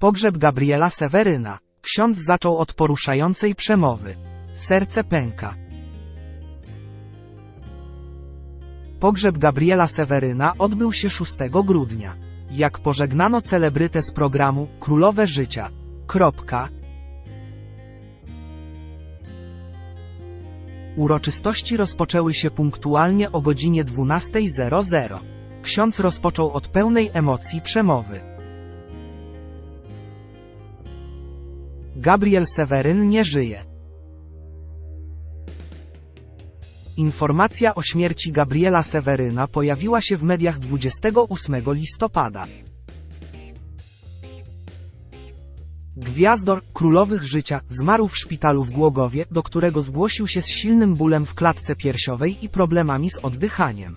Pogrzeb Gabriela Seweryna. Ksiądz zaczął od poruszającej przemowy. Serce pęka. Pogrzeb Gabriela Seweryna odbył się 6 grudnia. Jak pożegnano celebrytę z programu Królowe Życia. Kropka. Uroczystości rozpoczęły się punktualnie o godzinie 12.00. Ksiądz rozpoczął od pełnej emocji przemowy. Gabriel Seweryn nie żyje. Informacja o śmierci Gabriela Seweryna pojawiła się w mediach 28 listopada. Gwiazdor Królowych Życia zmarł w szpitalu w Głogowie, do którego zgłosił się z silnym bólem w klatce piersiowej i problemami z oddychaniem.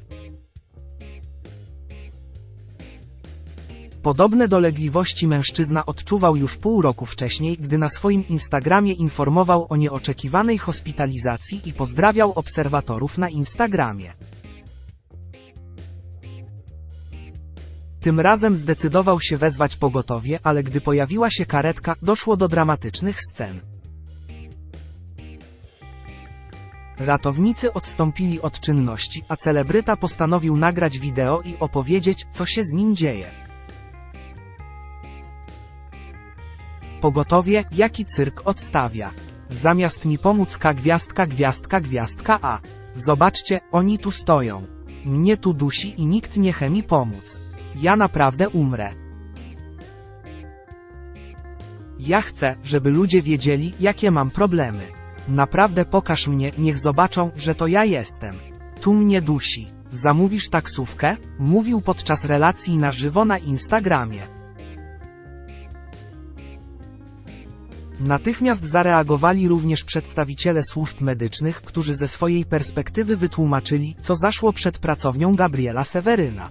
Podobne dolegliwości mężczyzna odczuwał już pół roku wcześniej, gdy na swoim Instagramie informował o nieoczekiwanej hospitalizacji i pozdrawiał obserwatorów na Instagramie. Tym razem zdecydował się wezwać pogotowie, ale gdy pojawiła się karetka, doszło do dramatycznych scen. Ratownicy odstąpili od czynności, a celebryta postanowił nagrać wideo i opowiedzieć, co się z nim dzieje. Pogotowie, jaki cyrk odstawia. Zamiast mi pomóc ka gwiazdka gwiazdka gwiazdka a. Zobaczcie, oni tu stoją. Mnie tu dusi i nikt nie chce mi pomóc. Ja naprawdę umrę. Ja chcę, żeby ludzie wiedzieli, jakie mam problemy. Naprawdę pokaż mnie, niech zobaczą, że to ja jestem. Tu mnie dusi. Zamówisz taksówkę? Mówił podczas relacji na żywo na Instagramie. Natychmiast zareagowali również przedstawiciele służb medycznych, którzy ze swojej perspektywy wytłumaczyli, co zaszło przed pracownią Gabriela Seweryna.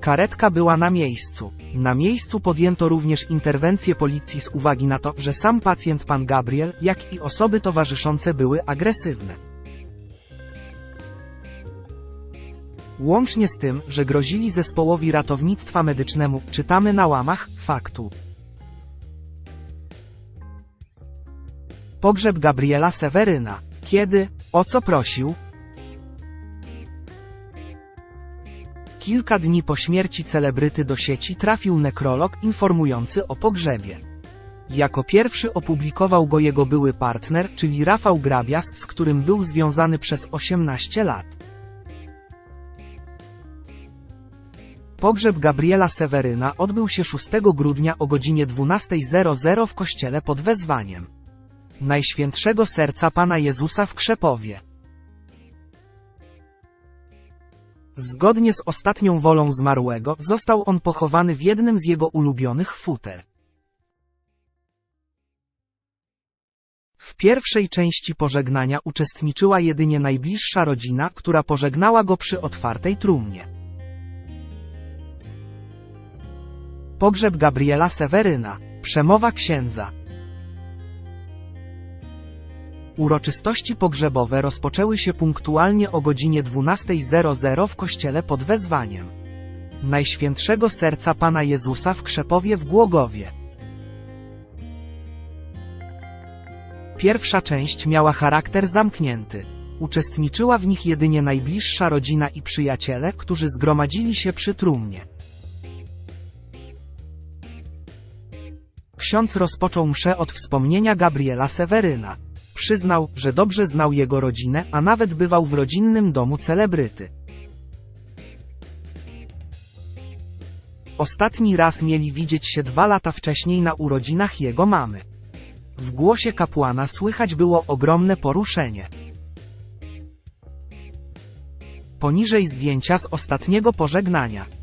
Karetka była na miejscu. Na miejscu podjęto również interwencję policji z uwagi na to, że sam pacjent pan Gabriel, jak i osoby towarzyszące były agresywne. Łącznie z tym, że grozili zespołowi ratownictwa medycznemu, czytamy na łamach faktu. Pogrzeb Gabriela Seweryna. Kiedy? O co prosił? Kilka dni po śmierci celebryty do sieci trafił nekrolog informujący o pogrzebie. Jako pierwszy opublikował go jego były partner, czyli Rafał Grabias, z którym był związany przez 18 lat. Pogrzeb Gabriela Seweryna odbył się 6 grudnia o godzinie 12.00 w kościele pod wezwaniem Najświętszego Serca Pana Jezusa w Krzepowie. Zgodnie z ostatnią wolą zmarłego, został on pochowany w jednym z jego ulubionych futer. W pierwszej części pożegnania uczestniczyła jedynie najbliższa rodzina, która pożegnała go przy otwartej trumnie. Pogrzeb Gabriela Seweryna. Przemowa księdza. Uroczystości pogrzebowe rozpoczęły się punktualnie o godzinie 12.00 w kościele pod wezwaniem Najświętszego Serca Pana Jezusa w Krzepowie w Głogowie. Pierwsza część miała charakter zamknięty. Uczestniczyła w nich jedynie najbliższa rodzina i przyjaciele, którzy zgromadzili się przy trumnie. Ksiądz rozpoczął mszę od wspomnienia Gabriela Seweryna. Przyznał, że dobrze znał jego rodzinę, a nawet bywał w rodzinnym domu celebryty. Ostatni raz mieli widzieć się dwa lata wcześniej na urodzinach jego mamy. W głosie kapłana słychać było ogromne poruszenie. Poniżej zdjęcia z ostatniego pożegnania.